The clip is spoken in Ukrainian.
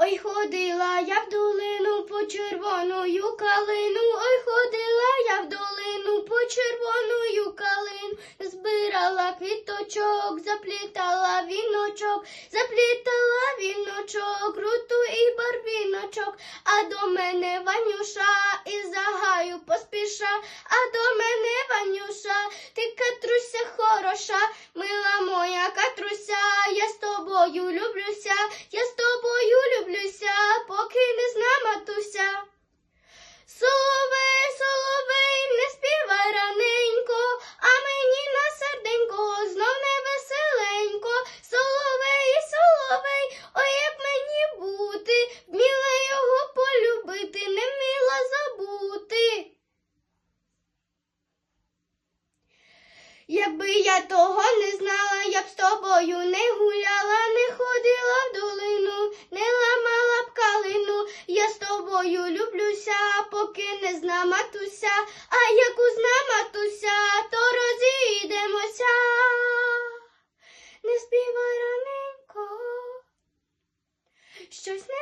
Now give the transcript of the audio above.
Ой, ходила я в долину по червоною калину, ой, ходила я в долину по червоною калину, збирала квіточок, заплітала віночок, заплітала віночок, руту і барвіночок, а до мене Ванюша із загаю поспіша, а до мене Ванюша, ти катруся хороша, мила моя катруся, я з тобою люблюся, я з тобою люблюся, поки не зна матуся. Соловей, соловей, не співай раненько, а мені на серденько знов не веселенько. Соловей, соловей, ой, як мені бути, вміла його полюбити, не вміла забути. Якби я того не знала, я б з тобою не гуляла, не ходила в долину, не ламала б калину. Я з тобою люблюся, поки не зна матуся, а як узна матуся, то розійдемося. Не співай раненько, щось не